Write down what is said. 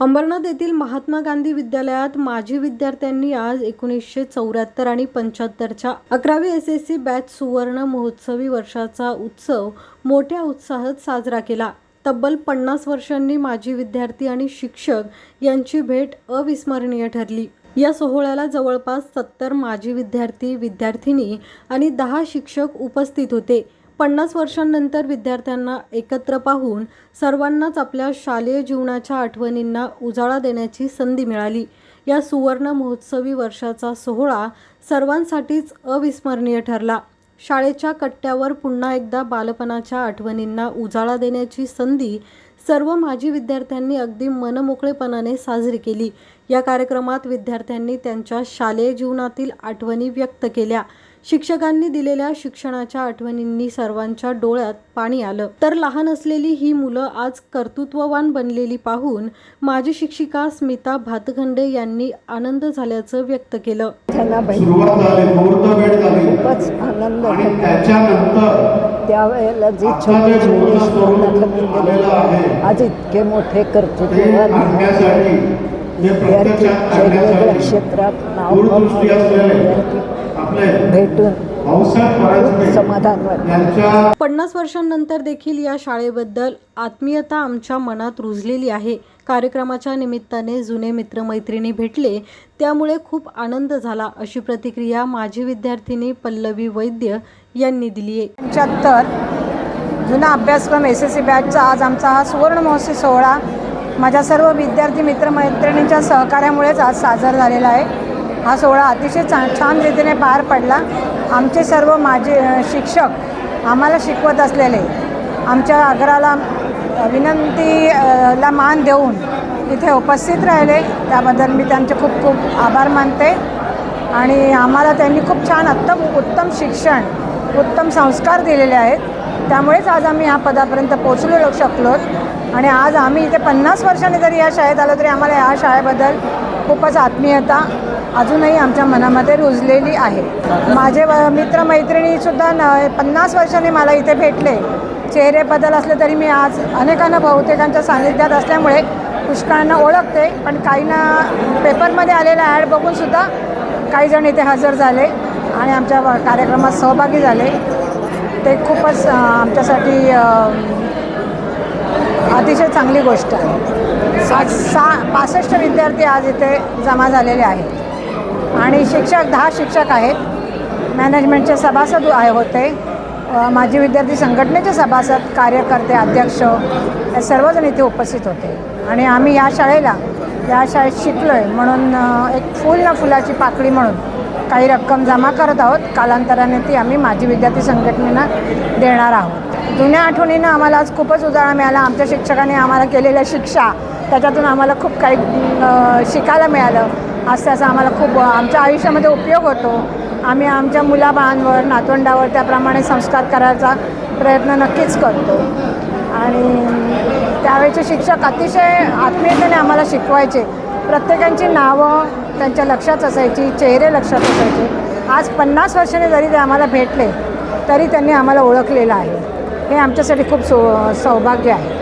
अंबरनाथ येथील महात्मा गांधी विद्यालयात माजी विद्यार्थ्यांनी आज एकोणीसशे चौऱ्याहत्तर आणि पंच्याहत्तरच्या अकरावी एस एस सी बॅच सुवर्ण महोत्सवी वर्षाचा उत्सव मोठ्या उत्साहात साजरा केला. तब्बल पन्नास वर्षांनी माजी विद्यार्थी आणि शिक्षक यांची भेट अविस्मरणीय ठरली. या सोहळ्याला जवळपास सत्तर माजी विद्यार्थी विद्यार्थिनी आणि दहा शिक्षक उपस्थित होते. पन्नास वर्षांनंतर विद्यार्थ्यांना एकत्र पाहून सर्वांनाच आपल्या शालेय जीवनाच्या आठवणींना उजाळा देण्याची संधी मिळाली. या सुवर्ण महोत्सवी वर्षाचा सोहळा सर्वांसाठीच अविस्मरणीय ठरला. शाळेच्या कट्ट्यावर पुन्हा एकदा बालपणाच्या आठवणींना उजाळा देण्याची संधी सर्व माजी विद्यार्थ्यांनी अगदी मनमोकळेपणाने साजरी केली. या कार्यक्रमात विद्यार्थ्यांनी त्यांच्या शालेय जीवनातील आठवणी व्यक्त केल्या. शिक्षकांनी दिलेल्या शिक्षणाच्या आठवणींनी सर्वांच्या डोळ्यात पाणी आलं. तर लहान असलेली ही मुलं आज कर्तृत्ववान बनलेली पाहून माजी शिक्षिका स्मिता भातखंडे यांनी आनंद झाल्याचं व्यक्त केलं. खूपच आनंद त्यावेळेला जी छोटी छोटी आज इतके मोठे कर्तृत्ववान ते विद्यार्थी वेगवेगळ्या क्षेत्रात नाव विद्यार्थी भेटून समाधान पन्नास वर्षांनंतर देखील या शाळेबद्दल आत्मीयता आमच्या मनात रुजलेली आहे. कार्यक्रमाच्या निमित्ताने जुने मित्रमैत्रिणी भेटले. त्यामुळे खूप आनंद झाला अशी प्रतिक्रिया माजी विद्यार्थिनी पल्लवी वैद्य यांनी दिली आहे. पंच्याहत्तर जुना अभ्यासक्रम एस एस सी बॅचचा आज आमचा हा सुवर्ण महोत्सव सोहळा माझ्या सर्व विद्यार्थी मित्रमैत्रिणींच्या सहकार्यामुळेच आज साजरा झालेला आहे. हा सोहळा अतिशय चा छान रीतीने पार पडला. आमचे सर्व माझे शिक्षक आम्हाला शिकवत असलेले आमच्या आग्राला विनंतीला मान देऊन इथे उपस्थित राहिले. त्याबद्दल मी त्यांचे खूप खूप आभार मानते. आणि आम्हाला त्यांनी खूप छान उत्तम उत्तम शिक्षण उत्तम संस्कार दिलेले आहेत. त्यामुळेच आज आम्ही ह्या पदापर्यंत पोचलो शकलो आणि आज आम्ही इथे पन्नास वर्षांनी जरी या शाळेत आलो तरी आम्हाला या शाळेबद्दल खूपच आत्मीयता अजूनही आमच्या मनामध्ये रुजलेली आहे. माझे व- मित्रमैत्रिणीसुद्धा न पन्नास वर्षांनी मला इथे भेटले. चेहरे बदल असले तरी मी आज अनेकांना बहुतेकांच्या सान्निध्यात असल्यामुळे पुष्कळांना ओळखते. पण काहींना पेपरमध्ये आलेला ॲड बघूनसुद्धा काही जण इथे हजर झाले आणि आमच्या व- कार्यक्रमात सहभागी झाले. ते खूपच आमच्यासाठी अतिशय चांगली गोष्ट आहे. सा पासष्ट विद्यार्थी आज इथे जमा झालेले आहेत. आणि शिक्षक दहा शिक्षक आहेत. मॅनेजमेंटचे सभासद आहे होते. माजी विद्यार्थी संघटनेचे सभासद कार्यकर्ते अध्यक्ष हे सर्वजण इथे उपस्थित होते. आणि आम्ही या शाळेला या शाळेत शिकलो आहे म्हणून एक फूल ना फुलाची पाकळी म्हणून काही रक्कम जमा करत आहोत. कालांतराने ती आम्ही माजी विद्यार्थी संघटनेला देणार आहोत. जुन्या आठवणीनं आम्हाला आज खूपच उजाळा मिळाला. आमच्या शिक्षकांनी आम्हाला केलेल्या शिक्षा त्याच्यातून आम्हाला खूप काही शिकायला मिळालं. असं त्याचा आम्हाला खूप आमच्या आयुष्यामध्ये उपयोग होतो. आम्ही आमच्या मुलाबाळांवर नातवंडावर त्याप्रमाणे संस्कार करायचा प्रयत्न नक्कीच करतो. आणि त्यावेळेचे शिक्षक अतिशय आत्मीयतेने आम्हाला शिकवायचे. प्रत्येकांची नावं त्यांच्या लक्षात असायची चेहरे लक्षात असायचे. आज पन्नास वर्षांनी जरी ते आम्हाला भेटले तरी त्यांनी आम्हाला ओळखलेलं आहे. हे आमच्यासाठी खूप सौ सौभाग्य आहे.